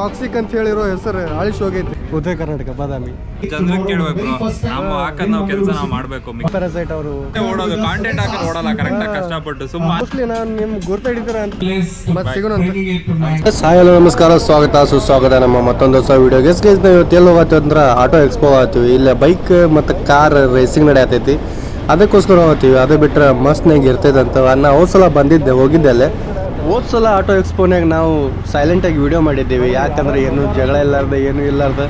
Toxic ಅಂತ ಹೇಳಿರೋ ಹೆಸರು ಅಳಿಸಿ ಹೋಗೈತಿ. ಉದಯ ಕರ್ನಾಟಕ ಬಾದಾಮಿ. ಜನರಿಗೆ ಕೇಳ್ಬೇಕು. ನಾವು ಹಾಕದ್ ನಾವು ಕೆಲಸ ನಾವು ಮಾಡ್ಬೇಕು. ಪ್ಯಾರಾಸೈಟ್ ಅವರು. ಓಡೋದು ಕಾಂಟೆಂಟ್ ಹಾಕದ್ ಓಡಲ್ಲ ಕರೆಕ್ಟ್ ಆಗಿ ಕಷ್ಟಪಟ್ಟು ಸುಮ್ಮ ಮೋಸ್ಟ್ಲಿ ನಾನು ನಿಮ್ಗೆ ಅಂತ. ಮತ್ತೆ ಸಿಗೋಣ ನಮಸ್ಕಾರ. ಸ್ವಾಗತ ಸುಸ್ವಾಗತ ನಮ್ಮ ಮತ್ತೊಂದು ಹೊಸ ವಿಡಿಯೋ ಗೆಸ್ಟ್ ಗೆಸ್ ನಾವು ಇವತ್ತು ಎಲ್ಲಿ ಹೋಗತ್ತೀವಿ ಅಂದ್ರೆ ಆಟೋ ಎಕ್ಸ್ಪೋ ಆಗ್ತೀವಿ ಇಲ್ಲೇ ಬೈಕ್ ಮತ್ತು ಕಾರ್ ರೇಸಿಂಗ್ ನಡೆಯತೈತಿ. ಅದಕ್ಕೋಸ್ಕರ ಹೋಗ್ತೀವಿ. ಅದು ಬಿಟ್ಟರೆ ಮಸ್ತ್ನಾಗ ಇರ್ತೈತೆ ಅಂತ. ನಾ ಅವ್ರ ಸಲ ಬಂದಿದ್ದೆ ಹೋಗಿದ್ದೆ ಅಲ್ಲೇ. ಹೋದ್ ಸಲ ಆಟೋ ಎಕ್ಸ್ಪೋನ್ಯಾಗ ನಾವು ಸೈಲೆಂಟಾಗಿ ವಿಡಿಯೋ ಮಾಡಿದ್ದೀವಿ. ಯಾಕಂದ್ರೆ ಏನು ಜಗಳ ಇಲ್ಲಾರ್ದ, ಏನು ಇಲ್ಲಾರ್ದ.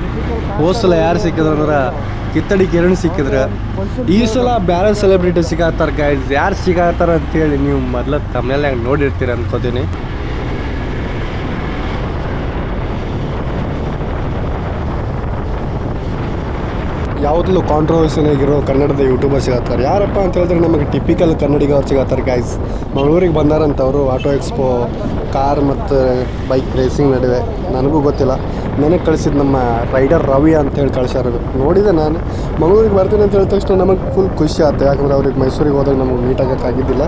ಹೋದ್ ಸಲ ಯಾರು ಸಿಕ್ಕಿದ್ರು ಅಂದ್ರೆ ಕಿತ್ತಡಿ ಕಿರಣ್ ಸಿಕ್ಕಿದ್ರೆ. ಈ ಸಲ ಬ್ಯಾರೆ ಸೆಲೆಬ್ರಿಟಿ ಸಿಗತ್ತಾರ ಗೈಸ್ ಯಾರು ಸಿಗತ್ತಾರ ಅಂತೇಳಿ ನೀವು ಮೊದ್ಲ ತಮ್ಮನೆಲ್ಲ ನೋಡಿರ್ತೀರ ಅನ್ಕೋತೀನಿ. ಯಾವುದಲ್ಲೂ ಕಾಂಟ್ರವರ್ಸಿನಾಗಿರೋ ಕನ್ನಡದ ಯೂಟ್ಯೂಬರ್ ಸಿಗತ್ತಾರೆ. ಯಾರಪ್ಪ ಅಂತ ಹೇಳಿದ್ರೆ ನಮಗೆ ಟಿಪಿಕಲ್ ಕನ್ನಡಿಗವ್ರು ಸಿಗತ್ತಾರೆ ಗೈಸ್ ಮಂಗಳೂರಿಗೆ ಬಂದಾರಂತವರು ಆಟೋ ಎಕ್ಸ್ಪೋ ಕಾರ್ ಮತ್ತು ಬೈಕ್ ರೇಸಿಂಗ್ ನಡುವೆ. ನನಗೂ ಗೊತ್ತಿಲ್ಲ. ನನಗೆ ಕಳಿಸಿದ ನಮ್ಮ ರೈಡರ್ ರವಿ ಅಂತ ಹೇಳಿ ಕಳಿಸ್ಯಾರ ನೋಡಿದೆ ನಾನು. ಮಂಗಳೂರಿಗೆ ಬರ್ತೀನಿ ಅಂತ ಹೇಳಿದ ತಕ್ಷಣ ನಮಗೆ ಫುಲ್ ಖುಷಿ ಆಯ್ತು ಯಾಕಂದ್ರೆ ಅವ್ರಿಗೆ ಮೈಸೂರಿಗೆ ಹೋದಾಗ ನಮಗೆ ಮೀಟ್ ಆಗೋಕ್ಕಾಗಿದ್ದಿಲ್ಲ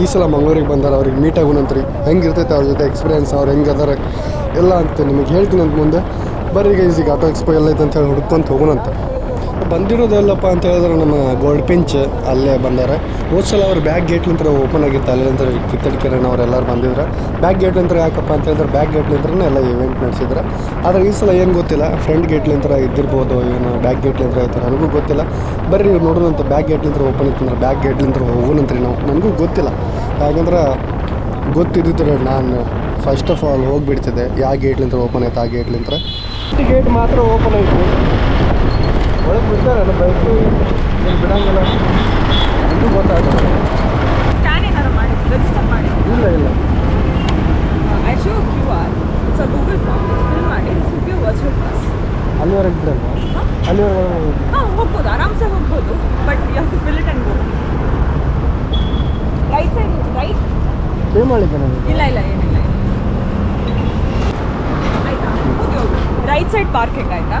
ಈ ಸಲ ಮಂಗಳೂರಿಗೆ ಬಂದಾರ, ಅವ್ರಿಗೆ ಮೀಟ್ ಆಗೋಣಂತ್ರಿ ಹೆಂಗೆ ಇರ್ತೈತೆ ಅವ್ರ ಜೊತೆ ಎಕ್ಸ್ಪೀರಿಯೆನ್ಸ್ ಅವ್ರು ಹೆಂಗೆ ಅದಾರ ಎಲ್ಲ ಅಂತ ನಿಮಗೆ ಹೇಳ್ತೀನಿ ಅಂತ ಮುಂದೆ. ಬರ್ರಿ ಈಗ ಆಟೋ ಎಕ್ಸ್ಪೋ ಎಲ್ಲ ಐತೆ ಅಂತ ಹೇಳಿ ಹುಡ್ಕೊಂತ ಹೋಗೋಣಂತ ಬಂದಿರೋದೆಲ್ಲಪ್ಪ ಅಂತ ಹೇಳಿದ್ರೆ ನಮ್ಮ ಗೋಲ್ಡ್ ಪಿಂಚ್ ಅಲ್ಲೇ ಬಂದಾರೆ. ಸಲ ಅವ್ರು ಬ್ಯಾಕ್ ನಂತರ ಓಪನ್ ಆಗಿತ್ತು. ಅಲ್ಲಿಂದ ಕಿತ್ತಡಿ ಕಿರಣ್ ಅವರೆಲ್ಲರೂ ಬಂದಿದ್ರು. ಬ್ಯಾಕ್ ನಂತರ ಯಾಕಪ್ಪ ಅಂತ ಹೇಳಿದ್ರೆ ಬ್ಯಾಕ್ ಗೇಟ್ಲಿಂತ್ರನೇ ಎಲ್ಲ ಇವೆಂಟ್ ನಡೆಸಿದ್ರೆ. ಆದರೆ ಈ ಸಲ ಏನು ಗೊತ್ತಿಲ್ಲ. ಫ್ರಂಟ್ ಗೇಟ್ಲಿಂತ್ರ ಇದ್ದಿರ್ಬೋದು, ಏನು ಬ್ಯಾಕ್ ನಂತರ ಆಯ್ತಾರೆ ನನಗೂ ಗೊತ್ತಿಲ್ಲ. ಬರ್ರಿ ನೋಡೋದಂತ ಬ್ಯಾಕ್ ನಂತರ ಓಪನ್ ಇತ್ತಂದ್ರೆ ಬ್ಯಾಕ್ ಗೇಟ್ಲಿಂತ್ರ ಹೋಗೋಣಂತ್ರಿ ನಾವು. ನನಗೂ ಗೊತ್ತಿಲ್ಲ. ಯಾಕಂದ್ರೆ ಗೊತ್ತಿದ್ದಿದ್ರೆ ನಾನು ಫಸ್ಟ್ ಆಫ್ ಆಲ್ ಹೋಗಿಬಿಡ್ತಿದ್ದೆ. ಯಾವ ಗೇಟ್ಲಿಂತ್ರ ಓಪನ್ ಆಯ್ತು, ಆ ಗೇಟ್ಲಿಂತ್ರ ಗೇಟ್ ಮಾತ್ರ ಓಪನ್ ಆಯಿತು. ಒಳಗೆ ಬಿಡ್ತಾರೆ ಬೈಕು ಏನು ಬಿಡಂಗಿಲ್ಲ. ಇದು ಗೊತ್ತಾಗಲ್ಲ ಇಲ್ಲ ಇಲ್ಲ. I show Q R it's a Google form fill ಮಾಡಿ ಇಟ್ಸ್ ಯು ವರ್ಚುವಲ್ ಪಾಸ್ ಅಲ್ಲಿವರೆಗೆ ಬಿಡಲ್ಲ? ಅಲ್ಲಿವರೆಗೆ ಹೋಗ್ಬೋದು. ಆರಾಮ್ಸೆ ಹೋಗ್ಬೋದು. But you have to fill it and go right side right pay ಮಾಡಿದ್ದೆ ನಾನು. ಇಲ್ಲ ಇಲ್ಲ ಏನಿಲ್ಲ ರೈಟ್ ಸೈಡ್ ಪಾರ್ಕಿಂಗ್ ಆಯ್ತಾ?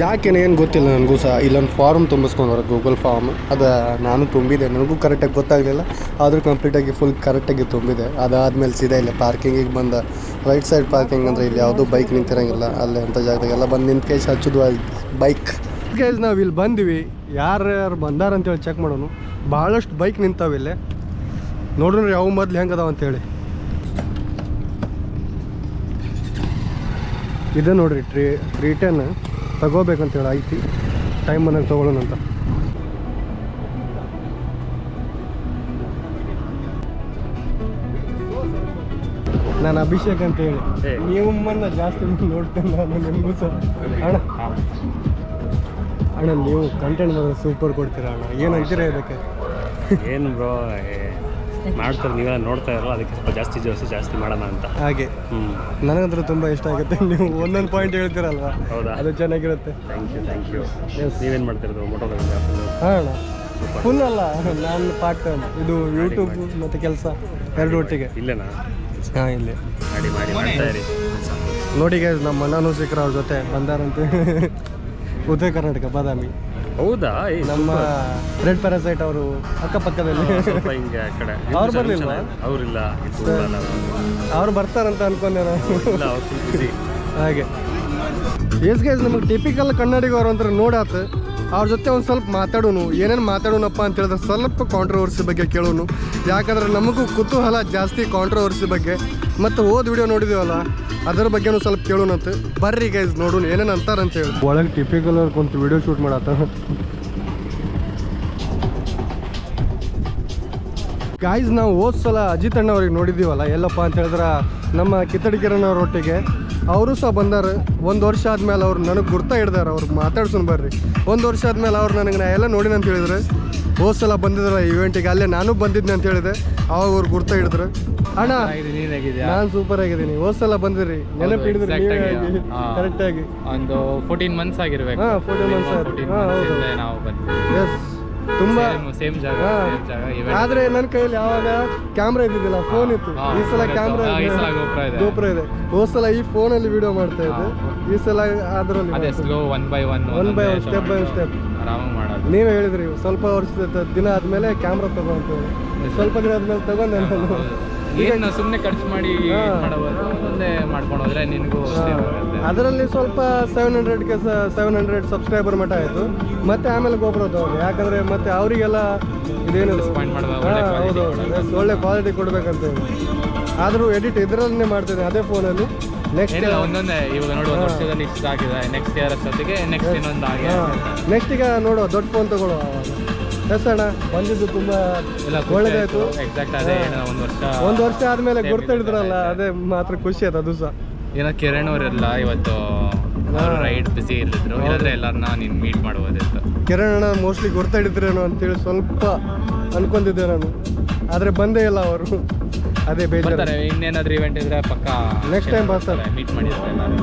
ಯಾಕೆ ಏನು ಗೊತ್ತಿಲ್ಲ ನನಗೂ ಸಹ. ಇಲ್ಲೊಂದು ಫಾರ್ಮ್ ತುಂಬಿಸ್ಕೊಂಡ್ರೆ ಗೂಗಲ್ ಫಾರ್ಮ್ ಅದು ನಾನು ತುಂಬಿದೆ. ನನಗೂ ಕರೆಕ್ಟಾಗಿ ಗೊತ್ತಾಗಲಿಲ್ಲ. ಆದರೂ ಕಂಪ್ಲೀಟಾಗಿ ಫುಲ್ ಕರೆಕ್ಟಾಗಿ ತುಂಬಿದೆ. ಅದಾದಮೇಲೆ ಸೀದಾ ಇಲ್ಲಿ ಪಾರ್ಕಿಂಗಿಗೆ ಬಂದ. ರೈಟ್ ಸೈಡ್ ಪಾರ್ಕಿಂಗ್ ಅಂದರೆ ಇಲ್ಲಿ ಯಾವುದೂ ಬೈಕ್ ನಿಂತಿರಂಗಿಲ್ಲ. ಅಲ್ಲಿ ಅಂಥ ಜಾಗದಾಗೆಲ್ಲ ಬಂದು ನಿಂತ ಕೈ ಹಚ್ಚೋದು ಬೈಕ್ ಗೈಸ್ ನಾವು ಇಲ್ಲಿ ಬಂದ್ವಿ. ಯಾರು ಯಾರು ಬಂದಾರ ಅಂತೇಳಿ ಚೆಕ್ ಮಾಡೋನು. ಭಾಳಷ್ಟು ಬೈಕ್ ನಿಂತಾವೆ ಇಲ್ಲೇ. ನೋಡ್ರಿ ಯಾವ ಮೊದ್ಲು ಹೆಂಗೆ ಅದಾವ ಅಂತೇಳಿ. ಇದೆ ನೋಡ್ರಿ ಟ್ರೀ ತ್ರೀ ಟೆನ್ ತಗೋಬೇಕಂತೇಳಿ ಐತಿ ಟೈಮ್ ಬಂದಾಗ ತೊಗೊಳ್ಳೋಣ ಅಂತ. ನಾನು ಅಭಿಷೇಕ್ ಅಂತ ಹೇಳಿ. ನಿಮ್ಮನ್ನ ಜಾಸ್ತಿ ನೋಡ್ತೇನೆ ನಾನು ನಿಮಗೂ ಸರ್ ಅಣ್ಣ. ಅಣ್ಣ ನೀವು ಕಂಟೆಂಟ್ ಮಾಡಿದ್ರೆ ಸೂಪರ್ ಕೊಡ್ತೀರಾ ಅಣ್ಣ. ಏನು ಅಂತೀರಾ ಇದಕ್ಕೆ? ಏನು ಬ್ರೋ ಮಾಡ್ತಾರೆ ನೀವೆಲ್ಲ ನೋಡ್ತಾ ಇರಲ್ಲ ಅದಕ್ಕೆ ಸ್ವಲ್ಪ ಜಾಸ್ತಿ ಜೋಸಿ ಜಾಸ್ತಿ ಮಾಡೋಣ ಅಂತ. ಹಾಗೆ. ಹ್ಞೂ ನನಗಂತೂ ತುಂಬ ಇಷ್ಟ ಆಗುತ್ತೆ. ನೀವು ಒಂದೊಂದು ಪಾಯಿಂಟ್ ಹೇಳ್ತೀರಲ್ವಾ? ಹೌದಾ? ಅದು ಚೆನ್ನಾಗಿರುತ್ತೆ. Thank you thank you. ನೀವೇನು ಮಾಡ್ತಿರೋದು? ಫೋಟೋಗ್ರಫಿ ಹಾಂ ಫುಲ್ ಅಲ್ಲ. ನಾನು ಪಾರ್ಟ್ ಟೈಮ್ ಇದು ಯೂಟ್ಯೂಬ್ ಮತ್ತು ಕೆಲಸ ಎರಡು ಒಟ್ಟಿಗೆ. ಇಲ್ಲೇನಾ? ಹಾಂ ಇಲ್ಲಿ. ಮಾಡಿ ಮಾಡಿ ಮಾಡ್ತಾ ಇರಿ. ನೋಡಿ ಗೈಸ್ ನಮ್ಮ ಮನಾನು ಸಿಕ್ಕರ ಅವ್ರ ಜೊತೆ ಬಂದಾರಂತೆ. ಉತ್ತರ ಕರ್ನಾಟಕ ಬಾದಾಮಿ. ಹೌದಾ? ಏ, ನಮ್ಮ ರೆಡ್ ಪ್ಯಾರಾಸೈಟ್ ಅವರು ಅಕ್ಕಪಕ್ಕದಲ್ಲಿ. ಸ್ವಲ್ಪ ಹಿಂಗೆ ಆ ಕಡೆ. ಅವ್ರು ಬರ್ಲಿಲ್ವಾ? ಅವರಿಲ್ಲ ಅವ್ರು ಬರ್ತಾರಂತ ಅನ್ಕೊಂಡೆ ನಾನು. ಇಲ್ಲ ಅವ್ರು ಫುಲ್ ಬಿಸಿ ಹಾಗೆ. ಎಸ್ ಗೈಸ್ ನಮಗೆ ಟಿಪಿಕಲ್ ಕನ್ನಡಿಗರು ಅಂದ್ರೆ ನೋಡಾತ. ಅವ್ರ ಜೊತೆ ಒಂದು ಸ್ವಲ್ಪ ಮಾತಾಡೋನು, ಏನೇನು ಮಾತಾಡೋಣಪ್ಪ ಅಂತ ಹೇಳಿದ್ರೆ ಸ್ವಲ್ಪ ಕಾಂಟ್ರವರ್ಸಿ ಬಗ್ಗೆ ಕೇಳೋನು. ಯಾಕಂದ್ರೆ ನಮಗೂ ಕುತೂಹಲ ಜಾಸ್ತಿ ಕಾಂಟ್ರವರ್ಸಿ ಬಗ್ಗೆ. ಮತ್ತು ಓದ್ ವಿಡಿಯೋ ನೋಡಿದೀವಲ್ಲ, ಅದರ ಬಗ್ಗೆನೂ ಸ್ವಲ್ಪ ಕೇಳೋಣಂತ. ಬರ್ರಿ ಗೈಸ್ ನೋಡೋಣ, ಏನೇನು ಅಂತಾರಂತ ಹೇಳಿ. ಒಳಗೆ ಟಿಪಿಕಲ್ ಕುಂತು ವಿಡಿಯೋ ಶೂಟ್ ಮಾಡತ್ತ ಗಾಯ್ಸ್ ನಾವು ಹೋದ ಸಲ ಅಜಿತ್ ಅಣ್ಣ ಅವ್ರಿಗೆ ನೋಡಿದ್ದೀವಲ್ಲ ಎಲ್ಲಪ್ಪ ಅಂತ ಹೇಳಿದ್ರೆ ನಮ್ಮ ಕಿತ್ತಡಿ ಕಿರಣ್ ಅವ್ರ ಒಟ್ಟಿಗೆ ಅವರು ಸಹ ಬಂದಾರ. ಒಂದು ವರ್ಷ ಆದಮೇಲೆ ಅವ್ರು ನನಗೆ ಗುರ್ತಾ ಹಿಡ್ದಾರ ಅವ್ರು ಮಾತಾಡ್ಸೋಣ ಬರ್ರಿ. ಒಂದು ವರ್ಷ ಆದಮೇಲೆ ಅವ್ರು ನನಗೆ ನಾ ಎಲ್ಲ ನೋಡಿನ ಅಂತ ಹೇಳಿದ್ರೆ ಹೋದ ಸಲ ಬಂದಿದ್ರ ಇವೆಂಟಿಗೆ ಅಲ್ಲೇ ನಾನು ಬಂದಿದ್ದೆ ಅಂತ ಹೇಳಿದೆ ಅವಾಗ ಅವ್ರು ಗುರ್ತಾ ಹಿಡಿದ್ರು. ಅಣ್ಣ ನಾನು ಸೂಪರ್ ಆಗಿದ್ದೀನಿ. ಹೋದ ಸಲ ಬಂದಿರಿ. ನೆನಪು ಹಿಡಿದ್ರಿ ಕರೆಕ್ಟಾಗಿ ಒಂದು ಫೋರ್ಟೀನ್ ಮಂತ್ಸ್ ಆಗಿರ್ಬೇಕು. ಹಾಂ ಫೋರ್ಟೀನ್ ಮಂತ್ಸ್ ನಾವು ಎಸ್ ತುಂಬಾ ಸೇಮ್ ಜಾಗ ಹಾ. ಸೇಮ್ ಜಾಗ event. ಆದ್ರೆ ನನ್ನ ಕೈಯಲ್ಲಿ ಯಾವಾಗ ಕ್ಯಾಮ್ರಾ ಇದ್ದಿದ್ದಿಲ್ಲ ಫೋನ್ ಇತ್ತು ಹಾ, ಈ ಸಲ phone ಇತ್ತು. ಕ್ಯಾಮ್ರಾ ಹಾ, ಈ ಸಲ GoPro ಇದೆ. ಗೋಪುರ ಇದೆ ಹೋದ್ ಸಲ ಈ ಫೋನ್ ಅಲ್ಲಿ ವಿಡಿಯೋ ಮಾಡ್ತಾ ಇದ್ದೆ ಈ ಸಲ ಅದ್ರಲ್ಲಿ ಅದೇ slow one by one One by one, step by step. ಆರಾಮಾಗಿ ಮಾಡೋದು ನೀವೇ ಹೇಳಿದ್ರಿ ಸ್ವಲ್ಪ ವರ್ಷದ ದಿನ ಆದ್ಮೇಲೆ ಕ್ಯಾಮ್ರಾ ತಗೋ ಅಂತ ಹೇಳಿ ಸ್ವಲ್ಪ ದಿನ ಆದ್ಮೇಲೆ ತಗೊಂಡೆ ನಾನು ಏನು ಸುಮ್ಮನೆ ಖರ್ಚು ಮಾಡಿ ಮಾಡೋದು ಒಂದೇ ಮಾಡ್ಕೊಂಡು ಹೋದ್ರೆ ನಿನಗೂ ಅದರಲ್ಲಿ ಸ್ವಲ್ಪ ಸೆವೆನ್ ಹಂಡ್ರೆಡ್ಗೆ ಸೆವೆನ್ ಹಂಡ್ರೆಡ್ ಸಬ್ಸ್ಕ್ರೈಬರ್ ಮಟ್ಟ ಆಯಿತು. ಮತ್ತೆ ಆಮೇಲೆ ಗೊಬ್ಬರದವ್ರು ಯಾಕಂದರೆ ಮತ್ತೆ ಅವರಿಗೆಲ್ಲ ಇದೇನು ಹೌದು ಒಳ್ಳೆ ಕ್ವಾಲಿಟಿ ಕೊಡ್ಬೇಕಂತ ಹೇಳಿ ಆದರೂ ಎಡಿಟ್ ಇದರಲ್ಲೇ ಮಾಡ್ತೇನೆ ಅದೇ ಫೋನಲ್ಲಿ ನೆಕ್ಸ್ಟ್ ಒಂದೊಂದೇ ಇವಾಗ ನೋಡು ಒಂದು ವರ್ಷದಲ್ಲಿ ಇಷ್ಟ ಆಗಿದೆ. ನೆಕ್ಸ್ಟ್ ಇಯರ್ ಅಷ್ಟೊತ್ತಿಗೆ ನೆಕ್ಸ್ಟ್ ಇನ್ನೊಂದು ಆಗಿದೆ. ನೆಕ್ಸ್ಟ್ ಈಗ ನೋಡು ದೊಡ್ಡ ಫೋನ್ ತಗೊಳ್ಳುವ ಎಸ್ ಅಣ್ಣ ಬಂದಿದ್ದು ತುಂಬಾ ಎಲ್ಲ ಒಳ್ಳೇದಾಯ್ತು. ಎಕ್ಸಾಕ್ಟ್ ಅದೇ ಒಂದು ವರ್ಷ ಒಂದು ವರ್ಷ ಆದಮೇಲೆ ಗುರ್ತಿಡಿದ್ರಲ್ಲ ಅದೇ ಮಾತ್ರ ಖುಷಿ ಆಯ್ತು ಅದು ಸಹ. ಏನೋ ಕಿರಣ್ ಅವರೆಲ್ಲ ಇವತ್ತು ಅವರು ರೈಡ್ ಬಿಸಿ ಇರ್ಲಿದ್ರು ಇಲ್ಲಾಂದ್ರೆ ಎಲ್ಲರನ್ನ ನೀನು ಮೀಟ್ ಮಾಡ್ಬೋದಿತ್ತು. ಕಿರಣ್ ಅಣ್ಣ ಮೋಸ್ಟ್ಲಿ ಗುರ್ತಿಡಿದ್ರೇನೋ ಅಂತೇಳಿ ಸ್ವಲ್ಪ ಅನ್ಕೊಂಡಿದ್ದೆ ನಾನು. ಆದರೆ ಬಂದೇ ಇಲ್ಲ ಅವರು. ಅದೇ ಬೇಜಾರು. ಇನ್ನೇನಾದ್ರೂ ಇವೆಂಟ್ ಇದ್ರೆ ಪಕ್ಕ ನೆಕ್ಸ್ಟ್ ಟೈಮ್ ಬರ್ತಾರೆ. ಮೀಟ್ ಮಾಡಿದ್ರೆ ಎಲ್ಲರೂ.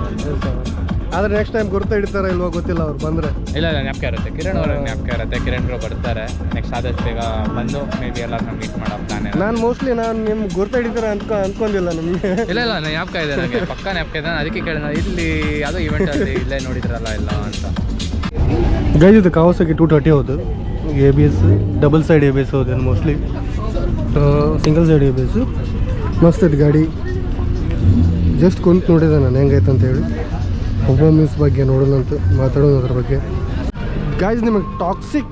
ಆದರೆ ನೆಕ್ಸ್ಟ್ ಟೈಮ್ ಗುರ್ತ ಹಿಡಿತಾರ ಇಲ್ವೋ ಗೊತ್ತಿಲ್ಲ ಅವ್ರು ಬಂದ್ರೆ. ಇಲ್ಲ ಇಲ್ಲ ಜ್ಞಾಪಕ ಇರುತ್ತೆ. ಕಿರಣ್ ಅವ್ರ ಜ್ಞಾಪಕ ಇರುತ್ತೆ. ಕಿರಣ್ ಅವರು ಬರ್ತಾರೆ. ನೆಕ್ಸ್ಟ್ ಆದಷ್ಟು ಬೇಗ ಬಂದು ಮೇ ಬಿ ಎಲ್ಲ ಮೀಟ್ ಮಾಡೋ ಪ್ಲಾನ್ ನಾನು ಮೋಸ್ಟ್ಲಿ ನಾನು ನಿಮ್ಗೆ ಗುರ್ತು ಹಿಡಿತಾರ ಅನ್ಕೊ ಅನ್ಕೊಂಡಿಲ್ಲ ನಿಮಗೆ. ಇಲ್ಲ ಇಲ್ಲ ನಾನು ಜ್ಞಾಪಕ ಇದೆ ನನಗೆ ಪಕ್ಕ ಜ್ಞಾಪಕ ಇದೆ. ನಾನು ಅದಕ್ಕೆ ಕೇಳಿದ ಇಲ್ಲಿ ಯಾವುದೋ ಇವೆಂಟ್ ಅಲ್ಲಿ ಇಲ್ಲೇ ನೋಡಿದ್ರಲ್ಲ ಇಲ್ಲ ಅಂತ. ಗೈಸ್ ಇದು ಕಾವಸಕ್ಕೆ ಟೂ ತರ್ಟಿ ಹೌದು. A B S double side A B S ಹೌದು mostly single side A B S ಮಸ್ತ್ ಇದು ಗಾಡಿ. ಜಸ್ಟ್ ಕುಂತು ನೋಡಿದೆ ನಾನು. ಹೆಂಗೈತೆ ಅಂತ ಹೇಳಿ. ಪರ್ಫಾರ್ಮೆನ್ಸ್ ಬಗ್ಗೆ ನೋಡೋಣ ಅಂತ ಮಾತಾಡೋಣ ಅದ್ರ ಬಗ್ಗೆ. ಗಾಯ್ಸ್ ನಿಮಗೆ ಟಾಕ್ಸಿಕ್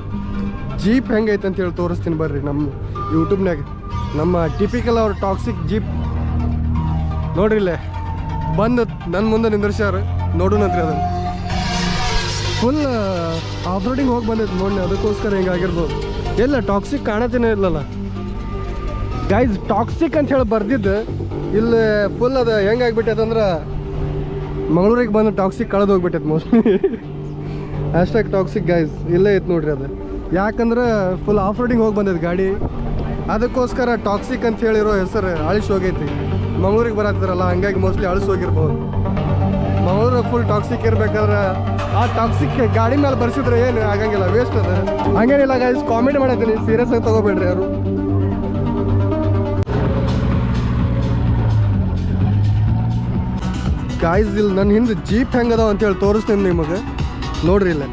ಜೀಪ್ ಹೆಂಗೈತೆ ಅಂತ ಹೇಳಿ ತೋರಿಸ್ತೀನಿ ಬರ್ರಿ ನಮ್ಮ ಯೂಟ್ಯೂಬ್ನಾಗ ನಮ್ಮ ಟಿಪಿಕಲ್ ಅವ್ರ ಟಾಕ್ಸಿಕ್ ಜೀಪ್ ನೋಡ್ರಿ ಇಲ್ಲೇ, ಬಂದು ನನ್ನ ಮುಂದೆ ನಿಂದ್ರಿಸ್ಯಾರ. ನೋಡೋಣಂತ್ರಿ ಅದನ್ನು. ಫುಲ್ ಆಫ್ ರೋಡಿಂಗ್ ಹೋಗಿ ಬಂದೈತೆ ನೋಡಿ ಅದಕ್ಕೋಸ್ಕರ ಹಿಂಗಾಗಿರ್ಬೋದು ಎಲ್ಲ ಟಾಕ್ಸಿಕ್ ಕಾಣತೇನೆ ಇಲ್ಲಲ್ಲ. ಗೈಸ್ ಟಾಕ್ಸಿಕ್ ಅಂತ ಹೇಳಿ ಬರ್ದಿದ್ದು, ಇಲ್ಲಿ ಫುಲ್ ಅದು ಹೆಂಗಾಗ್ಬಿಟ್ಟೈತೆ ಅಂದ್ರೆ ಮಂಗಳೂರಿಗೆ ಬಂದು ಟಾಕ್ಸಿಕ್ ಕಳೆದು ಹೋಗ್ಬಿಟ್ಟೈತೆ ಮೋಸ್ಟ್ಲಿ ಹ್ಯಾಶ್ಟ್ಯಾಗ್ ಟಾಕ್ಸಿಕ್ ಗೈಸ್ ಇಲ್ಲೇ ಇತ್ತು ನೋಡ್ರಿ ಅದು. ಯಾಕಂದ್ರೆ ಫುಲ್ ಆಫ್ ರೋಡಿಂಗ್ ಹೋಗಿ ಬಂದೈತೆ ಗಾಡಿ. ಅದಕ್ಕೋಸ್ಕರ ಟಾಕ್ಸಿಕ್ ಅಂತ ಹೇಳಿರೋ ಹೆಸರು ಅಳಿಸಿ ಹೋಗೈತಿ. ಮಂಗಳೂರಿಗೆ ಬರತ್ತಿದ್ರಲ್ಲ, ಹಂಗಾಗಿ ಮೋಸ್ಟ್ಲಿ ಅಳಿಸಿ ಹೋಗಿರ್ಬೋದು. ಮಂಗಳೂರು ಫುಲ್ ಟಾಕ್ಸಿಕ್ ಇರ್ಬೇಕಾದ್ರೆ ಆ ಟಾಕ್ಸಿಕ್ ಗಾಡಿ ಮೇಲೆ ಬರ್ಸಿದ್ರೆ ಏನು ಆಗಂಗಿಲ್ಲ ವೇಸ್ಟ್ ಅದು. ಹಂಗೇನಿಲ್ಲ ಗೈಸ್ ಕಾಮೆಂಟ್ ಮಾಡತ್ತೀನಿ. ಸೀರಿಯಸ್ ಆಗಿ ತಗೋಬೇಡ್ರಿ ಯಾರು. ಗಾಯ್ಸ್ ಇಲ್ಲಿ ನನ್ನ ಹಿಂದೆ ಜೀಪ್ ಹೆಂಗದಾವ ಅಂತೇಳಿ ತೋರಿಸ್ತೀನಿ ನಿಮಗೆ. ನೋಡ್ರಿ ಇಲ್ಲ.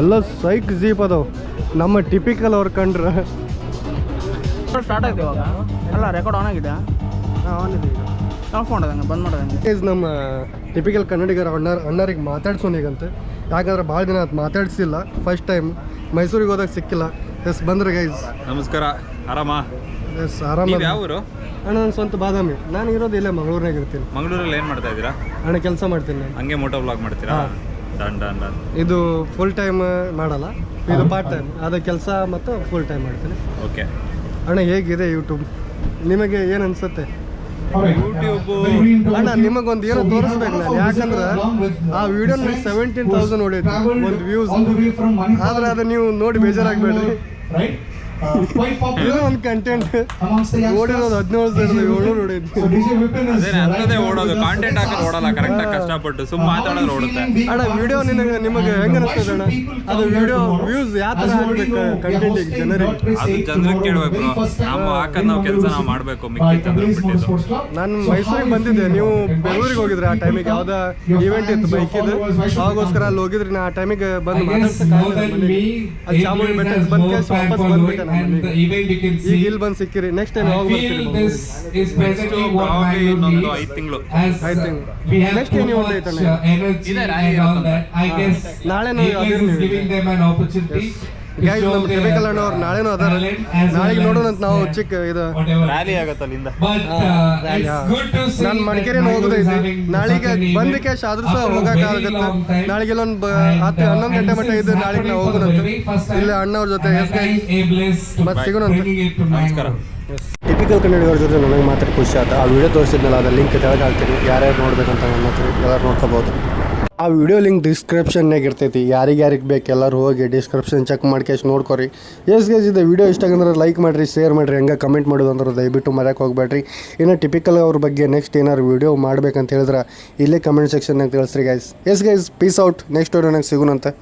ಎಲ್ಲ ಸೈಕ್ ಜೀಪ್ ಅದಾವ. ನಮ್ಮ ಟಿಪಿಕಲ್ ಅವ್ರು ಕಂಡ್ರ. ಸ್ಟಾರ್ಟ್ ಆಯ್ತು ಇವಾಗ? ಅಲ್ಲ ರೆಕಾರ್ಡ್ ಆನ್ ಆಗಿದೆ. ಆಫ್ ಮಾಡೋದಂಗೆ ಬಂದ್ ಮಾಡೋದಂಗೆ ಈಸ್ ನಮ್ಮ ಟಿಪಿಕಲ್ ಕನ್ನಡಿಗರ ಅಣ್ಣರ್ ಅಣ್ಣರಿಗೆ ಮಾತಾಡ್ಸೋನಿಗಂತೆ ಯಾಕಂದ್ರೆ ಭಾಳ ದಿನ ಅದು ಮಾತಾಡ್ಸಿಲ್ಲ. ಫಸ್ಟ್ ಟೈಮ್ ಮೈಸೂರಿಗೆ ಹೋದಾಗ ಸಿಕ್ಕಿಲ್ಲ. ಎಸ್ ಬಂದ್ರೆ ಗೈಸ್ ನಮಸ್ಕಾರ. ಆರಾಮ? ಎಸ್ ಆರಾಮ ನೀವು ಯಾವ ಊರು? ಅಣ್ಣ ನನ್ನ ಸ್ವಂತ ಬಾದಾಮಿ. ನಾನು ಇರೋದು ಇಲ್ಲೇ ಮಂಗಳೂರಿನಾಗ ಇರ್ತೀನಿ ಮಂಗಳೂರಲ್ಲಿ ಏನು ಮಾಡ್ತಾ ಇದ್ದೀರಾ? ಅಣ್ಣ ಕೆಲಸ ಮಾಡ್ತೀನಿ ನಾನು. ಹಂಗೆ ಮೋಟೋ ಬ್ಲಾಗ್ ಮಾಡ್ತೀರಾ? Done done done. ಇದು ಫುಲ್ ಟೈಮ್ ಮಾಡಲ್ಲ. ಇದು ಪಾರ್ಟ್ ಟೈಮ್ ಅದು ಕೆಲಸ ಮತ್ತು ಫುಲ್ ಟೈಮ್ ಮಾಡ್ತೀನಿ. ಓಕೆ. ಅಣ್ಣ ಹೇಗಿದೆ ಯೂಟ್ಯೂಬ್ ನಿಮಗೆ ಏನು ಅನ್ಸುತ್ತೆ? ಯೂಟ್ಯೂಬ್ ಅಣ್ಣ ನಿಮಗೊಂದು ಏನೋ ತೋರಿಸ್ಬೇಕು ನಾನು. ಯಾಕಂದ್ರೆ ಆ ವಿಡಿಯೋ ನನಗೆ ಸೆವೆಂಟೀನ್ ತೌಸಂಡ್ ಹೊಡೈತಿ ಒಂದು ವ್ಯೂಸ್ ಆದ್ರೆ ಅದು ನೀವು ನೋಡಿ ಬೇಜಾರಾಗಬೇಡ್ರಿ. ಇದು ಒಂದು ಕಂಟೆಂಟ್ ಓಡಿರೋದು ಹದಿನೇಳು ಸಾವಿರದ ಏಳ್ನೂರು ಹೊಡೈತಿ ಅದೇನೆ ಅಂಥದ್ದೇ ಓಡೋದು. ಕಾಂಟೆಂಟ್ ಹಾಕೋದು ಓಡಲ್ಲ ಕರೆಕ್ಟಾಗಿ ಕಷ್ಟಪಟ್ಟು ಸುಮ್ಮ ಓಡುತ್ತೆ. ಅಣ್ಣ ವಿಡಿಯೋ ನಿನಗೆ ನಿಮಗೆ ಹೆಂಗೆ ಅನಿಸ್ತದೆ ಅಣ್ಣ? ಅದು ವಿಡಿಯೋ ವ್ಯೂಸ್ ಯಾವ ಥರ ಹಾಕ್ಬೇಕು ಕಂಟೆಂಟಿಗೆ ಜನರಿಗೆ? ಅದು ಜನರಿಗೆ ಕೇಳಬೇಕು ನಾವು ಹಾಕೋದು ನಾವು ಕೆಲಸ ನಾವು ಮಾಡಬೇಕು ಬಿಟ್ಟಿದ್ದು ನಾನು ಮೈಸೂರಿಗೆ ಬಂದಿದ್ದೆ. ನೀವು ಬೆಂಗಳೂರಿಗೆ ಹೋಗಿದ್ರೆ ಆ ಟೈಮಿಗೆ ಯಾವ್ದ ಇವೆಂಟ್ ಇತ್ತು ಬೈಕಿದು. ಅವಾಗೋಸ್ಕರ ಅಲ್ಲಿ ಹೋಗಿದ್ರಿ ನಾ ಆ ಟೈಮಿಗೆ ಬಂದು ಮಾತಾಡ್ಸಕ್ಕಾಗಲಿಲ್ಲ ಅಲ್ಲಿ ಚಾಮುಂಡಿ ಬೆಟ್ಟಕ್ಕೆ ಬಂದು ಕೇಸ್ ವಾಪಸ್ ಬಂದ್ಬಿಟ್ಟೆ ನಾನು ಮನೆಗೆ. ಈಗ ಇಲ್ಲಿ ಬಂದು ಸಿಕ್ಕಿರಿ ನೆಕ್ಸ್ಟ್ ಟೈಮ್ ಯಾವಾಗ ಬರ್ತೀರಿ ಬೆಂಗಳೂರಿಗೆ? probably ಇನ್ನೊಂದು ಐದು ತಿಂಗಳು I think. Next ಏನು event ಐತಣ್ಣ? ಇದೆ rally ಇರುತ್ತಂತೆ. ನಾಳೆ ನಾವು ಅದೇ ಗೈಸ್ ನಮ್ಮ ಕೆಮಿಕಲ್ ಅಣ್ಣವ್ರು ನಾಳೆನೂ ಅದಾರ. ನಾಳೆಗೆ ನೋಡೋಣ ಅಂತ ನಾವು ಚಿಕ್ಕ ಇದು ರ್ಯಾಲಿ ಆಗತ್ತೆ. ಅಲ್ಲಿಂದ ನಾನು ಮಡಿಕೇರಿ ಹೋಗೋದೈತಿ ನಾಳೆಗೆ ಬಂದ ಕ್ಯಾಶ್ ಆದ್ರೂ ಸಹ ಹೋಗಕ್ಕಾಗತ್ತೆ ನಾಳೆಗೆ ಇಲ್ಲೊಂದು ಬ- ಹತ್ತು ಹನ್ನೊಂದು ಗಂಟೆ ಮಟ್ಟ ಇದು ನಾಳೆಗೆ ನಾವು ಹೋಗೋಣಂತೆ. ಇಲ್ಲ ಅಣ್ಣವ್ರ ಜೊತೆ ಎಸ್ ಗೈಸ್ ಮತ್ತೆ ಸಿಗೋಣಂತೆ ನಮಸ್ಕಾರ. ಟಿಪಿಕಲ್ ಕನ್ನಡಿಗರ ಜೊತೆ ನನಗೆ ಮಾತ್ರ ಖುಷಿ ಆಯ್ತು ಆ ವಿಡಿಯೋ ತೋರಿಸಿದ್ನಲ್ಲ ಅದ ಲಿಂಕ್ ಕೆಳಗೆ ಹಾಕ್ತೀನಿ. ಯಾರ್ಯಾರು ನೋಡ್ಬೇಕಂತ ನನ್ನ ಹತ್ರ ಎಲ್ಲರೂ ನೋಡ್ಕೋಬೋದು. ಆ ವಿಡಿಯೋ ಲಿಂಕ್ ಡಿಸ್ಕ್ರಿಪ್ಷನ್ನಾಗ ಇರ್ತೈತಿ. ಯಾರಿಗೆ ಯಾರಿಗೆ ಬೇಕು ಎಲ್ಲರೂ ಹೋಗಿ ಡಿಸ್ಕ್ರಿಪ್ಷನ್ ಚೆಕ್ ಮಾಡ್ಕೇಶ್ ನೋಡ್ಕೊರಿ. ಎಸ್ ಗೇಸ್ ಇದೆ ವಿಡಿಯೋ ಇಷ್ಟ ಆಗಂದ್ರೆ ಲೈಕ್ ಮಾಡಿರಿ ಶೇರ್ ಮಾಡಿರಿ, ಹೆಂಗೆ ಕಮೆಂಟ್ ಮಾಡೋದು ಅಂದ್ರೆ ದಯವಿಟ್ಟು ಮರ್ಯಾಕೆ ಹೋಗ್ಬೇಡ್ರಿ. ಇನ್ನು ಟಿಪಿಕಲ್ ಅವ್ರ ಬಗ್ಗೆ ನೆಕ್ಸ್ಟ್ ಏನಾದ್ರು ವಿಡಿಯೋ ಮಾಡ್ಬೇಕಂತ ಹೇಳಿದ್ರೆ ಇಲ್ಲೇ ಕಮೆಂಟ್ ಸೆಕ್ಷನ್ನಾಗ ತಿಳಿಸ್ರಿ guys yes guys peace out next ವಿಡಿಯೋನಾಗ ಸಿಗೋಣಂತೆ.